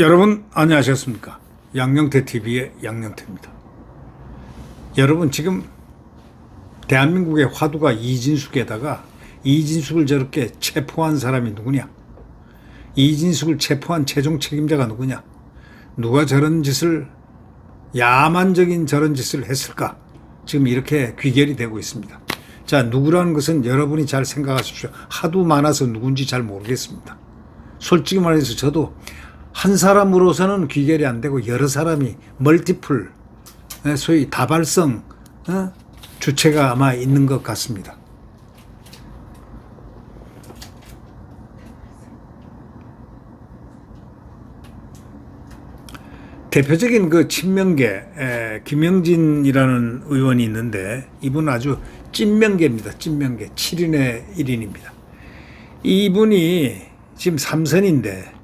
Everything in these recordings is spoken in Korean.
여러분 안녕하셨습니까? 양영태 TV의 양영태입니다. 여러분 지금 대한민국의 화두가 이진숙에다가 이진숙을 저렇게 체포한 사람이 누구냐? 이진숙을 체포한 최종 책임자가 누구냐? 누가 저런 짓을 야만적인 저런 짓을 했을까? 지금 이렇게 귀결이 되고 있습니다. 자, 누구라는 것은 여러분이 잘 생각하십시오. 하도 많아서 누군지 잘 모르겠습니다. 솔직히 말해서 저도 한 사람으로서는 귀결이 안 되고 여러 사람이 멀티플, 예, 소위 다발성 어? 주체가 아마 있는 것 같습니다. 대표적인 그 친명계 에, 김영진이라는 의원이 있는데 이분은 아주 찐명계입니다. 찐명계 7인의 1인입니다. 이분이 지금 3선인데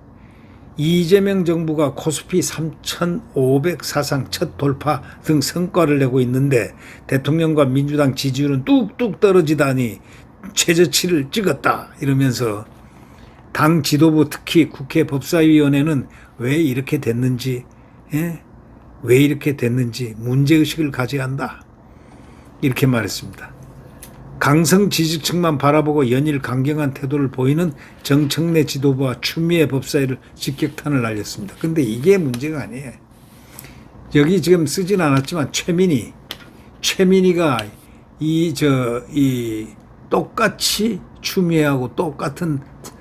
이재명 정부가 코스피 3,500 사상 첫 돌파 등 성과를 내고 있는데 대통령과 민주당 지지율은 뚝뚝 떨어지다니 최저치를 찍었다 이러면서 당 지도부 특히 국회 법사위원회는 왜 이렇게 됐는지 예? 왜 이렇게 됐는지 문제의식을 가져야 한다 이렇게 말했습니다. 강성 지지층만 바라보고 연일 강경한 태도를 보이는 정청래 지도부와 추미애 법사위를 직격탄을 날렸습니다. 근데 이게 문제가 아니에요. 여기 지금 쓰진 않았지만 최민희, 최민희가 이, 저, 이, 똑같이 추미애하고 똑같은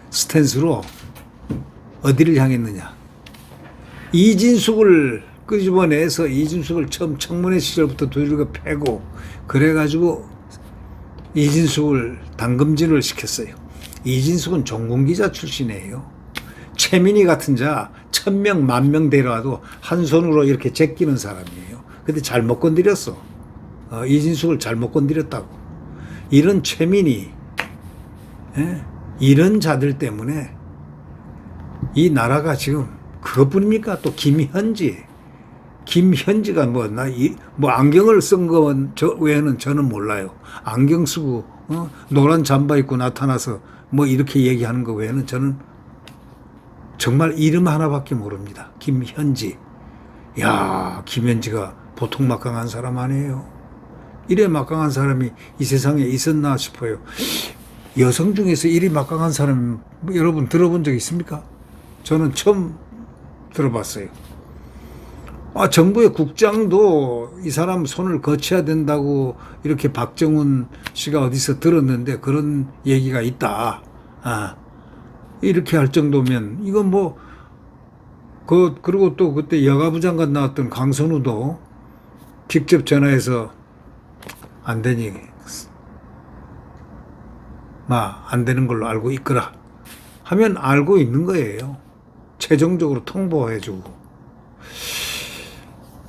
스탠스로 어디를 향했느냐. 이진숙을 끄집어내서 이진숙을 처음 청문회 시절부터 두들겨 패고 그래가지고 이진숙을 당금질을 시켰어요. 이진숙은 종군기자 출신이에요. 최민희 같은 자 천명 만명 데려와도 한 손으로 이렇게 제끼는 사람이에요. 근데 잘못 건드렸어. 어, 이진숙을 잘못 건드렸다고. 이런 최민희, 예? 이런 자들 때문에 이 나라가 지금 그것뿐입니까? 또 김현지, 김현지가 뭐, 나, 이, 뭐, 안경을 쓴 거, 저 외에는 저는 몰라요. 안경 쓰고, 어? 노란 잠바 입고 나타나서 뭐 이렇게 얘기하는 거 외에는 저는 정말 이름 하나밖에 모릅니다. 김현지. 야, 김현지가 보통 막강한 사람 아니에요. 이래 막강한 사람이 이 세상에 있었나 싶어요. 여성 중에서 이리 막강한 사람 여러분 들어본 적 있습니까? 저는 처음 들어봤어요. 아, 정부의 국장도 이 사람 손을 거쳐야 된다고 이렇게 박정훈 씨가 어디서 들었는데 그런 얘기가 있다. 아, 이렇게 할 정도면 이건 뭐, 그, 그리고 또 그때 여가부 장관 나왔던 강선우도 직접 전화해서 안 되니, 마, 안 되는 걸로 알고 있거라. 하면 알고 있는 거예요. 최종적으로 통보해주고.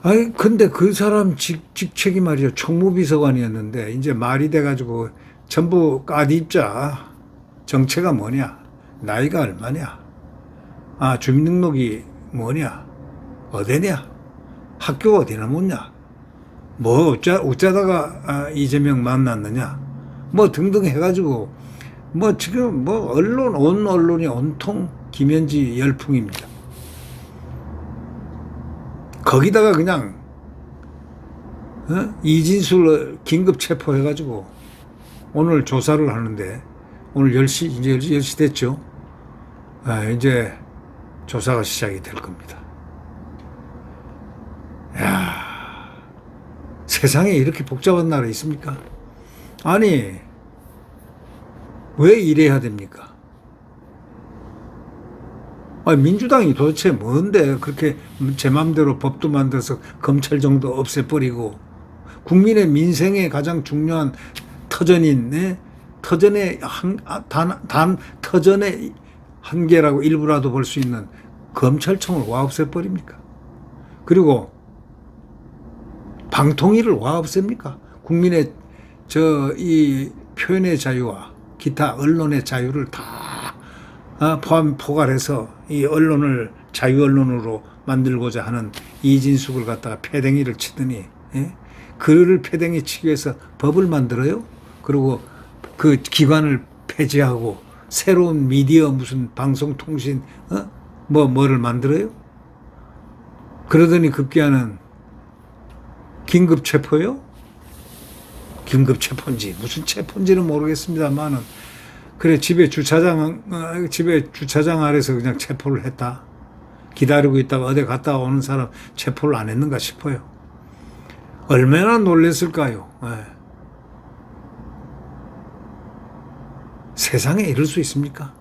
아니 근데 그 사람 직, 직책이 말이죠. 총무비서관이었는데 이제 말이 돼가지고 전부 까디입자. 정체가 뭐냐? 나이가 얼마냐? 아 주민등록이 뭐냐? 어디냐? 학교 어디 나왔냐? 뭐 어쩌, 어쩌다가 아, 이재명 만났느냐? 뭐 등등 해가지고 뭐 지금 뭐 언론 온 언론이 온통 김현지 열풍입니다. 거기다가 그냥 어? 이진수를 긴급 체포해가지고 오늘 조사를 하는데 오늘 10시 이제 10시 됐죠. 아, 이제 조사가 시작이 될 겁니다. 야 세상에 이렇게 복잡한 나라 있습니까? 아니 왜 이래야 됩니까? 아니, 민주당이 도대체 뭔데 그렇게 제 맘대로 법도 만들어서 검찰 정도 없애버리고 국민의 민생에 가장 중요한 터전인 네? 터전의 한, 아, 터전의 한계라고 일부라도 볼 수 있는 검찰청을 와 없애버립니까? 그리고 방통위를 와 없앱니까? 국민의 저 이 표현의 자유와 기타 언론의 자유를 다 아, 포함 포괄해서 이 언론을 자유 언론으로 만들고자 하는 이진숙을 갖다가 패댕이를 치더니 예? 그를 패댕이 치기 위해서 법을 만들어요? 그리고 그 기관을 폐지하고 새로운 미디어 무슨 방송통신 어? 뭐 뭐를 만들어요? 그러더니 급기야는 긴급 체포요? 긴급 체포인지 무슨 체포인지는 모르겠습니다만은 그래 집에 주차장 어, 집에 주차장 아래서 그냥 체포를 했다. 기다리고 있다가 어디 갔다 오는 사람 체포를 안 했는가 싶어요. 얼마나 놀랬을까요? 예. 세상에 이럴 수 있습니까?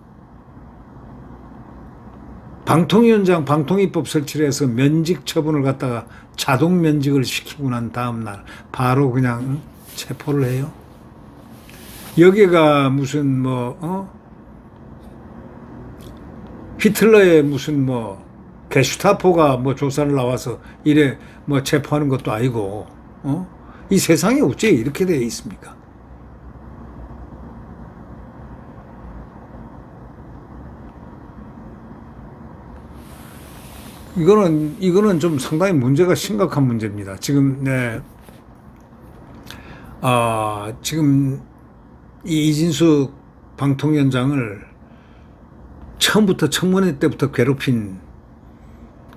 방통위원장 방통위법 설치를 해서 면직 처분을 갖다가 자동 면직을 시키고 난 다음 날 바로 그냥 체포를 해요. 여기가 무슨 뭐 어? 히틀러의 무슨 뭐 게슈타포가 뭐 조사를 나와서 이래 뭐 체포하는 것도 아니고 어? 이 세상에 어째 이렇게 되어 있습니까? 이거는 이거는 좀 상당히 문제가 심각한 문제입니다. 지금 네. 아, 지금 이 이진숙 방통위원장을 처음부터 청문회 때부터 괴롭힌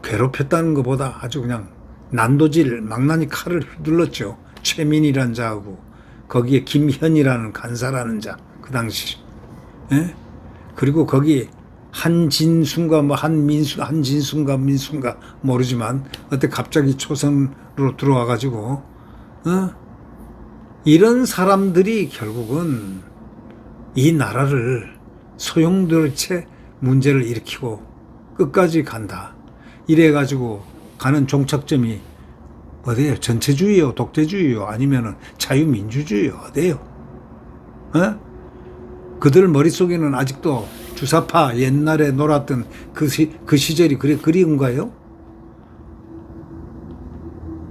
괴롭혔다는 것보다 아주 그냥 난도질 망나니 칼을 휘둘렀죠. 최민이라는 자하고 거기에 김현이라는 간사라는 자 그 당시 예? 그리고 거기 한진순가 뭐 한민수 한진순가 민순가 모르지만 어때 갑자기 초선으로 들어와 가지고 어? 이런 사람들이 결국은 이 나라를 소용돌이 채 문제를 일으키고 끝까지 간다. 이래 가지고 가는 종착점이 어디예요? 전체주의요, 독재주의요, 아니면은 자유민주주의요, 어디예요? 어? 그들 머릿속에는 아직도 주사파 옛날에 놀았던 그, 시, 그 시절이 그래 그리운가요?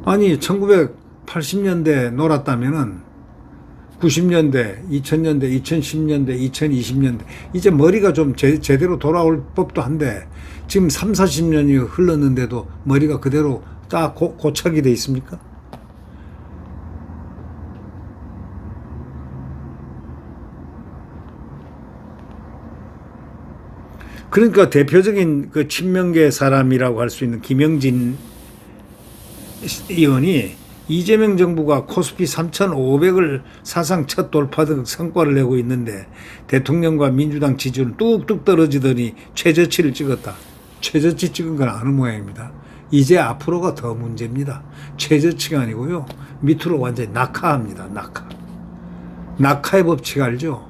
아니 1980년대 놀았다면은 90년대, 2000년대, 2010년대, 2020년대 이제 머리가 좀 제, 제대로 돌아올 법도 한데 지금 3, 40년이 흘렀는데도 머리가 그대로 딱 고, 고착이 돼 있습니까? 그러니까 대표적인 그 친명계 사람이라고 할 수 있는 김영진 의원이 이재명 정부가 코스피 3,500을 사상 첫 돌파등 성과를 내고 있는데 대통령과 민주당 지지율은 뚝뚝 떨어지더니 최저치를 찍었다. 최저치 찍은 건 아는 모양입니다. 이제 앞으로가 더 문제입니다. 최저치가 아니고요. 밑으로 완전히 낙하합니다. 낙하. 낙하의 법칙 알죠?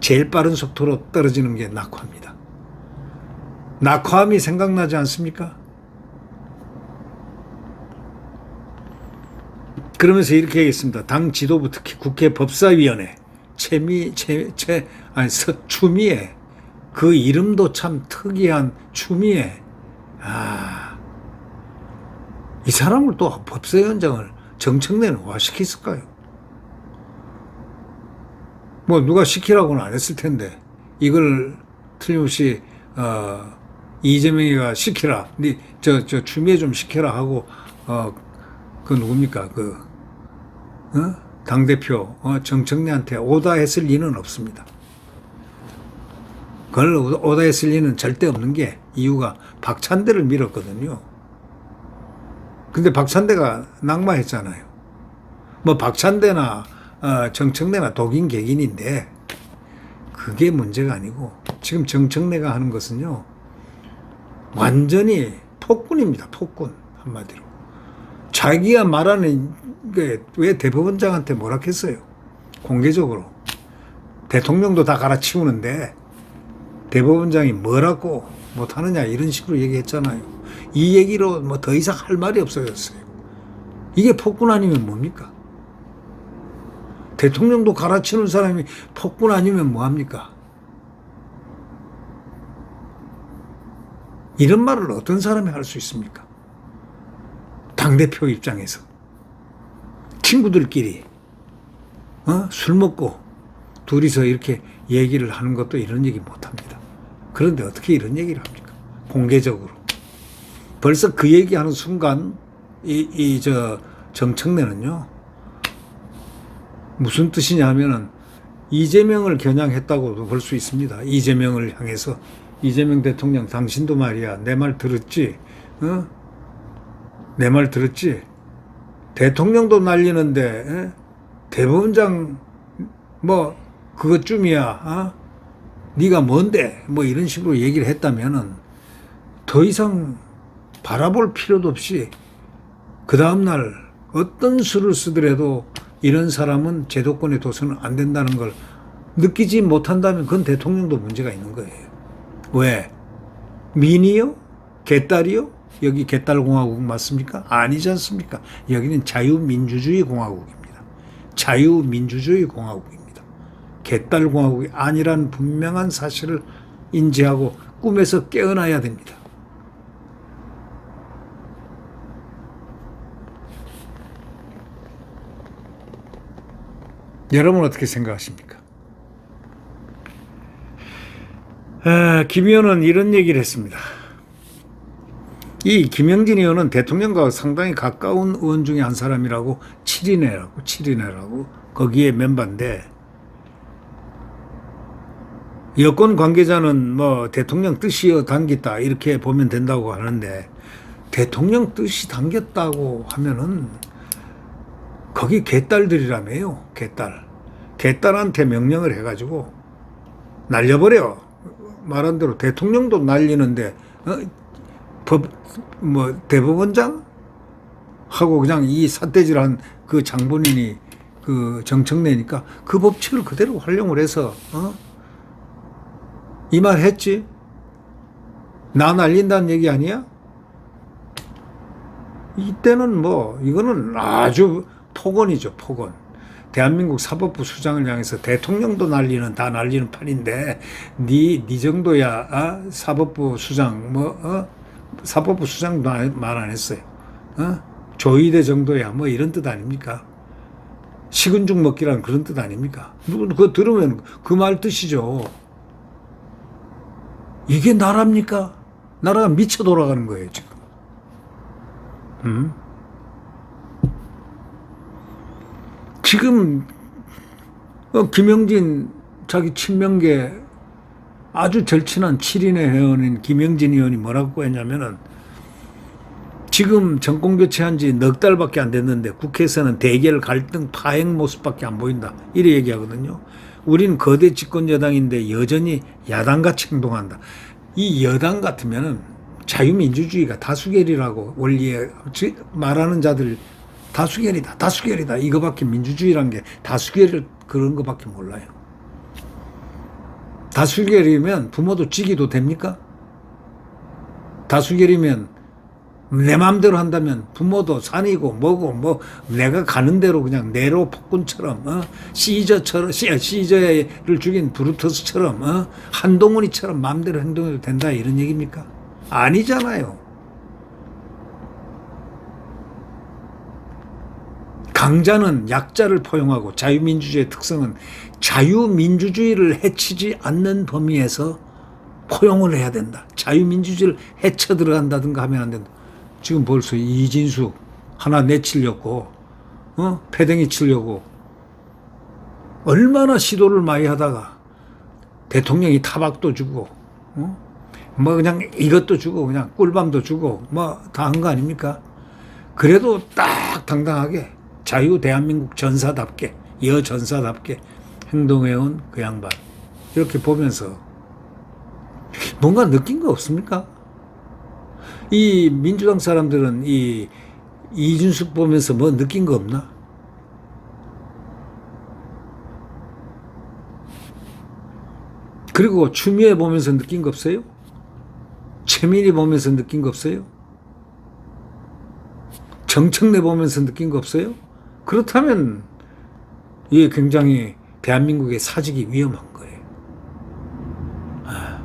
제일 빠른 속도로 떨어지는 게 낙하입니다. 낙화함이 생각나지 않습니까? 그러면서 이렇게 얘기했습니다. 당 지도부 특히 국회 법사위원회 최미 최최 아니 서, 추미애 그 이름도 참 특이한 추미애 아 이 사람을 또 법사위원장을 정청래는 와 시켰을까요? 뭐 누가 시키라고는 안 했을 텐데 이걸 틀림없이 어 이재명이가 시켜라. 네, 저, 저, 추미애 좀 시켜라 하고, 어, 그 누굽니까? 그, 어? 당대표, 어, 정청래한테 오다 했을 리는 없습니다. 그걸 오다 했을 리는 절대 없는 게 이유가 박찬대를 밀었거든요. 근데 박찬대가 낙마했잖아요. 뭐 박찬대나 어, 정청래나 독인 객인인데 그게 문제가 아니고 지금 정청래가 하는 것은요. 완전히 폭군입니다. 폭군 한마디로. 자기가 말하는 게 왜 대법원장한테 뭐라 했어요? 공개적으로. 대통령도 다 갈아치우는데 대법원장이 뭐라고 못하느냐 이런 식으로 얘기했잖아요. 이 얘기로 뭐 더 이상 할 말이 없어졌어요. 이게 폭군 아니면 뭡니까? 대통령도 갈아치우는 사람이 폭군 아니면 뭐합니까? 이런 말을 어떤 사람이 할 수 있습니까? 당대표 입장에서. 친구들끼리, 어? 술 먹고 둘이서 이렇게 얘기를 하는 것도 이런 얘기 못 합니다. 그런데 어떻게 이런 얘기를 합니까? 공개적으로. 벌써 그 얘기하는 순간, 이, 이, 저, 정청래는요. 무슨 뜻이냐 하면은 이재명을 겨냥했다고도 볼 수 있습니다. 이재명을 향해서 이재명 대통령 당신도 말이야 내 말 들었지? 어? 내 말 들었지? 대통령도 날리는데 에? 대법원장 뭐 그것쯤이야. 어? 네가 뭔데? 뭐 이런 식으로 얘기를 했다면은 더 이상 바라볼 필요도 없이 그 다음 날 어떤 수를 쓰더라도 이런 사람은 제도권에 둬서는 안 된다는 걸 느끼지 못한다면 그건 대통령도 문제가 있는 거예요. 왜? 민이요? 개딸이요? 여기 개딸공화국 맞습니까? 아니지 않습니까? 여기는 자유민주주의 공화국입니다. 자유민주주의 공화국입니다. 개딸공화국이 아니란 분명한 사실을 인지하고 꿈에서 깨어나야 됩니다. 여러분 어떻게 생각하십니까? 아, 김 의원은 이런 얘기를 했습니다. 이 김영진 의원은 대통령과 상당히 가까운 의원 중에 한 사람이라고 7인회라고 7인회라고 거기에 멤버인데 여권 관계자는 뭐 대통령 뜻이여 담겼다 이렇게 보면 된다고 하는데 대통령 뜻이 담겼다고 하면은 거기 개딸들이라며요 개딸 개딸한테 명령을 해가지고 날려버려 말한 대로 대통령도 날리는데 어? 법, 뭐 대법원장 하고 그냥 이 삿대질한 그 장본인이 그 정청래니까 그 법칙을 그대로 활용을 해서 어? 이 말 했지? 나 날린다는 얘기 아니야? 이때는 뭐 이거는 아주 폭언이죠 폭언. 대한민국 사법부 수장을 향해서 대통령도 날리는 다 날리는 판인데 네, 네 정도야 어? 사법부 수장 뭐 어? 사법부 수장도 말 안 했어요. 어? 조의대 정도야 뭐 이런 뜻 아닙니까? 식은 죽 먹기라는 그런 뜻 아닙니까? 그거 들으면 그 말 뜻이죠. 이게 나라입니까? 나라가 미쳐 돌아가는 거예요 지금. 음? 지금 어, 김영진 자기 친명계 아주 절친한 7인의 회원인 김영진 의원이 뭐라고 했냐면은 지금 정권 교체한 지 넉 달밖에 안 됐는데 국회에서는 대결 갈등 파행 모습밖에 안 보인다. 이래 얘기하거든요. 우리는 거대 집권 여당인데 여전히 야당같이 행동한다. 이 여당 같으면은 자유민주주의가 다수결이라고 원리에 말하는 자들 다수결이다, 다수결이다. 이거밖에 민주주의란 게 다수결을 그런 거밖에 몰라요. 다수결이면 부모도 지기도 됩니까? 다수결이면 내 마음대로 한다면 부모도 산이고 뭐고 뭐 내가 가는 대로 그냥 네로 폭군처럼 어? 시저처럼 시, 시저를 죽인 브루터스처럼 어? 한동훈이처럼 마음대로 행동해도 된다 이런 얘기입니까? 아니잖아요. 강자는 약자를 포용하고 자유민주주의의 특성은 자유민주주의를 해치지 않는 범위에서 포용을 해야 된다. 자유민주주의를 해쳐 들어간다든가 하면 안 된다. 지금 벌써 이진숙 하나 내치려고 어? 패댕이 치려고 얼마나 시도를 많이 하다가 대통령이 타박도 주고 어? 뭐 그냥 이것도 주고 그냥 꿀밤도 주고 뭐 다 한 거 아닙니까? 그래도 딱 당당하게 자유 대한민국 전사답게 여전사답게 행동해온 그 양반 이렇게 보면서 뭔가 느낀 거 없습니까? 이 민주당 사람들은 이 이준석 보면서 뭐 느낀 거 없나? 그리고 추미애 보면서 느낀 거 없어요? 최민희 보면서 느낀 거 없어요? 정청래 보면서 느낀 거 없어요? 그렇다면 이게 굉장히 대한민국의 사직이 위험한 거예요. 아.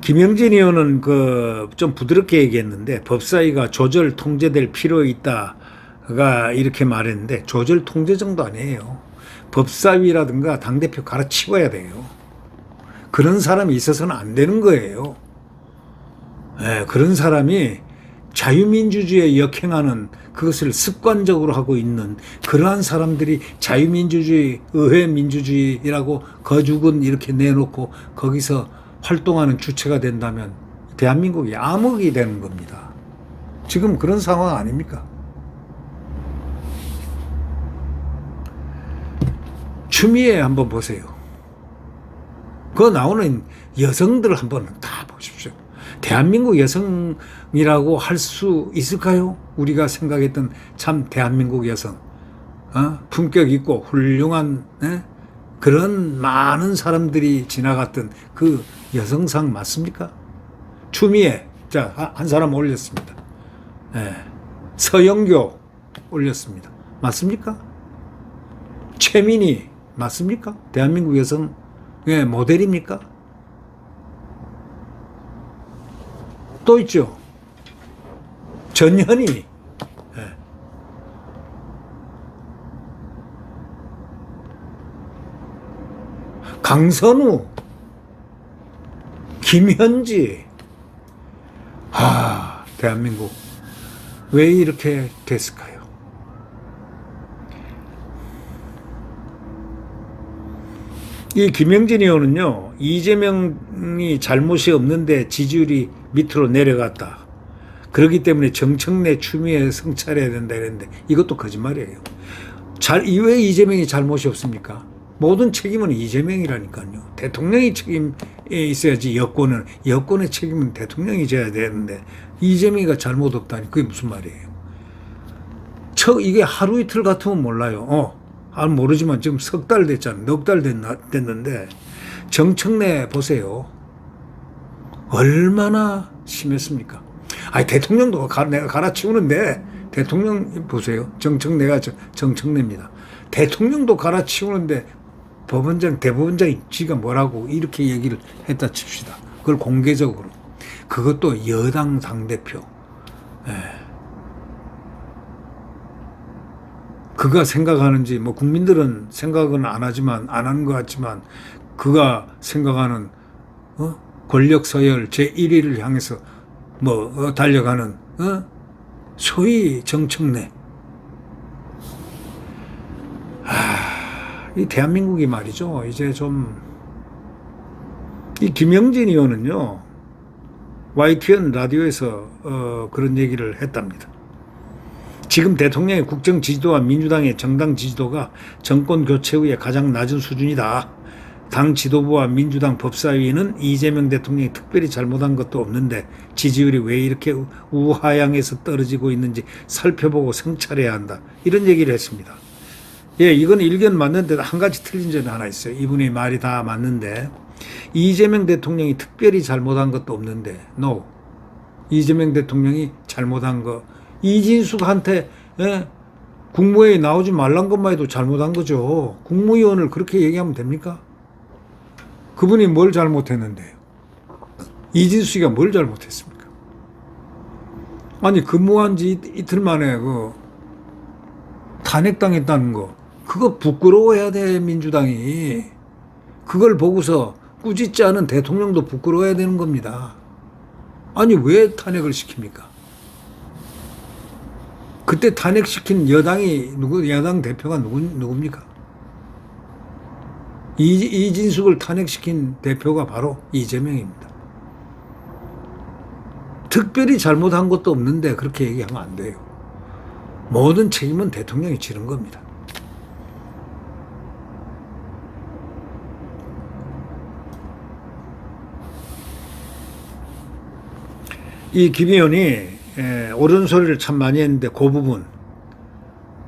김영진 의원은 그 좀 부드럽게 얘기했는데 법사위가 조절 통제될 필요 있다가 이렇게 말했는데 조절 통제 정도 아니에요. 법사위라든가 당대표 갈아치워야 돼요. 그런 사람이 있어서는 안 되는 거예요. 예, 그런 사람이 자유민주주의에 역행하는 그것을 습관적으로 하고 있는 그러한 사람들이 자유민주주의, 의회민주주의라고 거죽은 이렇게 내놓고 거기서 활동하는 주체가 된다면 대한민국이 암흑이 되는 겁니다. 지금 그런 상황 아닙니까? 추미애 한번 보세요. 그 나오는 여성들 한번 다 보십시오. 대한민국 여성이라고 할 수 있을까요? 우리가 생각했던 참 대한민국 여성, 어? 품격 있고 훌륭한 예? 그런 많은 사람들이 지나갔던 그 여성상 맞습니까? 추미애 자한 사람 올렸습니다. 예. 서영교 올렸습니다. 맞습니까? 최민희 맞습니까? 대한민국 여성의 모델입니까? 또 있죠. 전현희. 예. 강선우. 김현지. 아, 대한민국. 왜 이렇게 됐을까요? 이 김영진 의원은요, 이재명이 잘못이 없는데 지지율이 밑으로 내려갔다. 그렇기 때문에 정청래 추미애 성찰해야 된다 이랬는데 이것도 거짓말이에요. 잘, 왜 이재명이 잘못이 없습니까? 모든 책임은 이재명이라니까요. 대통령이 책임에 있어야지 여권은, 여권의 책임은 대통령이 져야 되는데 이재명이가 잘못 없다니 그게 무슨 말이에요. 저, 이게 하루 이틀 같으면 몰라요. 어. 아, 모르지만 지금 석 달 됐잖아. 넉달 됐는데 정청래 보세요. 얼마나 심했습니까? 아니 대통령도 가, 내가 갈아치우는데 대통령 보세요. 정청래가 저- 정청래입니다. 대통령도 갈아치우는데 법원장 대법원장이 지가 뭐라고 이렇게 얘기를 했다 칩시다. 그걸 공개적으로. 그것도 여당 당대표. 예. 그가 생각하는지 뭐 국민들은 생각은 안 하지만 안 하는 것 같지만 그가 생각하는 어? 권력 서열 제 1위를 향해서 뭐 어, 달려가는 어? 소위 정청래 아, 이 대한민국이 말이죠 이제 좀 이 김영진 의원은요 YTN 라디오에서 어, 그런 얘기를 했답니다. 지금 대통령의 국정 지지도와 민주당의 정당 지지도가 정권 교체 후에 가장 낮은 수준이다. 당 지도부와 민주당 법사위는 이재명 대통령이 특별히 잘못한 것도 없는데 지지율이 왜 이렇게 우- 우하향에서 떨어지고 있는지 살펴보고 성찰해야 한다. 이런 얘기를 했습니다. 예, 이건 일견 맞는데 한 가지 틀린 점이 하나 있어요. 이분의 말이 다 맞는데 이재명 대통령이 특별히 잘못한 것도 없는데 no. 이재명 대통령이 잘못한 거 이진숙한테 예, 국무회의 나오지 말란 것만 해도 잘못한 거죠. 국무위원을 그렇게 얘기하면 됩니까? 그분이 뭘 잘못했는데요? 이진숙이가 뭘 잘못했습니까? 아니 근무한 지 이- 이틀 만에 그 탄핵당했다는 거 그거 부끄러워해야 돼 민주당이 그걸 보고서 꾸짖지 않은 대통령도 부끄러워해야 되는 겁니다. 아니 왜 탄핵을 시킵니까? 그때 탄핵시킨 여당이 누구 여당 대표가 누구 누굽니까? 이, 이진숙을 탄핵시킨 대표가 바로 이재명입니다. 특별히 잘못한 것도 없는데 그렇게 얘기하면 안 돼요. 모든 책임은 대통령이 지는 겁니다. 이 김 의원이 에, 옳은 소리를 참 많이 했는데 그 부분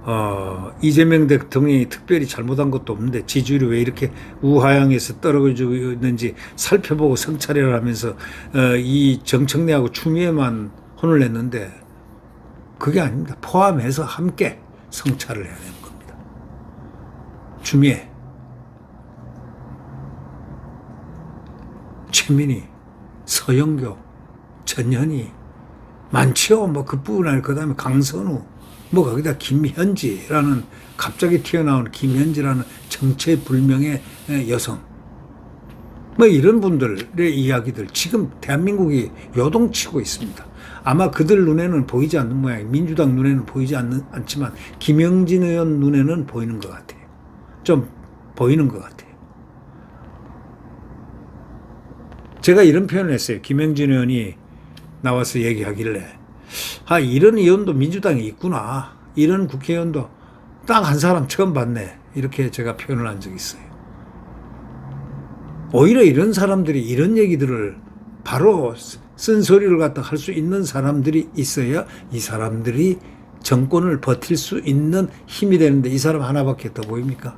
어, 이재명 대통령이 특별히 잘못한 것도 없는데 지지율이 왜 이렇게 우하향에서 떨어지고 있는지 살펴보고 성찰을 하면서 어, 이 정청래하고 추미애만 혼을 냈는데 그게 아닙니다. 포함해서 함께 성찰을 해야 되는 겁니다. 추미애, 최민희, 서영교, 전현희 많지요. 뭐 그뿐 아니고 그다음에 강선우, 뭐 거기다 김현지라는 갑자기 튀어나온 김현지라는 정체불명의 여성. 뭐 이런 분들의 이야기들 지금 대한민국이 요동치고 있습니다. 아마 그들 눈에는 보이지 않는 모양, 민주당 눈에는 보이지 않는, 않지만 김영진 의원 눈에는 보이는 것 같아요. 좀 보이는 것 같아요. 제가 이런 표현을 했어요. 김영진 의원이 나와서 얘기하길래 아 이런 의원도 민주당에 있구나. 이런 국회의원도 딱 한 사람 처음 봤네. 이렇게 제가 표현을 한 적이 있어요. 오히려 이런 사람들이 이런 얘기들을 바로 쓴소리를 갖다 할 수 있는 사람들이 있어야 이 사람들이 정권을 버틸 수 있는 힘이 되는데 이 사람 하나밖에 더 보입니까?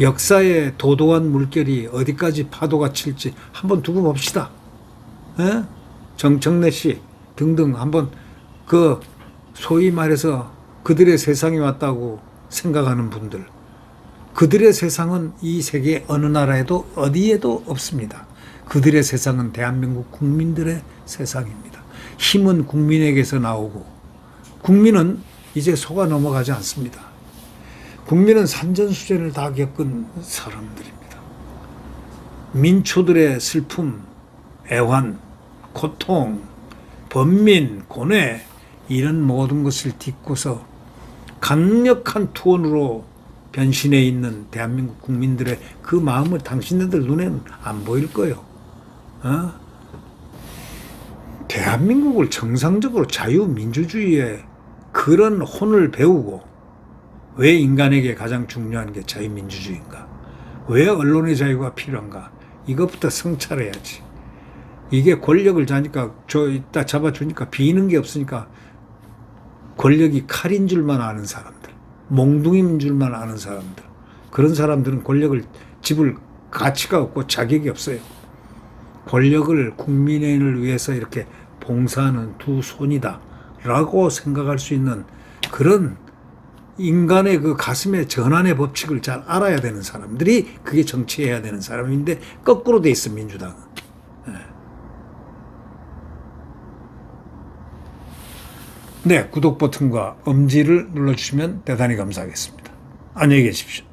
역사의 도도한 물결이 어디까지 파도가 칠지 한번 두고 봅시다. 에? 정청래 씨 등등 한번 그 소위 말해서 그들의 세상이 왔다고 생각하는 분들 그들의 세상은 이 세계 어느 나라에도 어디에도 없습니다. 그들의 세상은 대한민국 국민들의 세상입니다. 힘은 국민에게서 나오고 국민은 이제 속아 넘어가지 않습니다. 국민은 산전수전을 다 겪은 사람들입니다. 민초들의 슬픔, 애환, 고통, 번민, 고뇌 이런 모든 것을 딛고서 강력한 투혼으로 변신해 있는 대한민국 국민들의 그 마음을 당신네들 눈에는 안 보일 거예요. 어? 대한민국을 정상적으로 자유민주주의의 그런 혼을 배우고 왜 인간에게 가장 중요한 게 자유민주주의인가? 왜 언론의 자유가 필요한가? 이것부터 성찰해야지. 이게 권력을 자니까 저 이따 잡아주니까 비는 게 없으니까 권력이 칼인 줄만 아는 사람들, 몽둥이인 줄만 아는 사람들, 그런 사람들은 권력을 집을 가치가 없고 자격이 없어요. 권력을 국민을 위해서 이렇게 봉사하는 두 손이다 라고 생각할 수 있는 그런 인간의 그 가슴의 전환의 법칙을 잘 알아야 되는 사람들이 그게 정치해야 되는 사람인데 거꾸로 돼 있어 민주당은. 네, 구독 버튼과 엄지를 눌러주시면 대단히 감사하겠습니다. 안녕히 계십시오.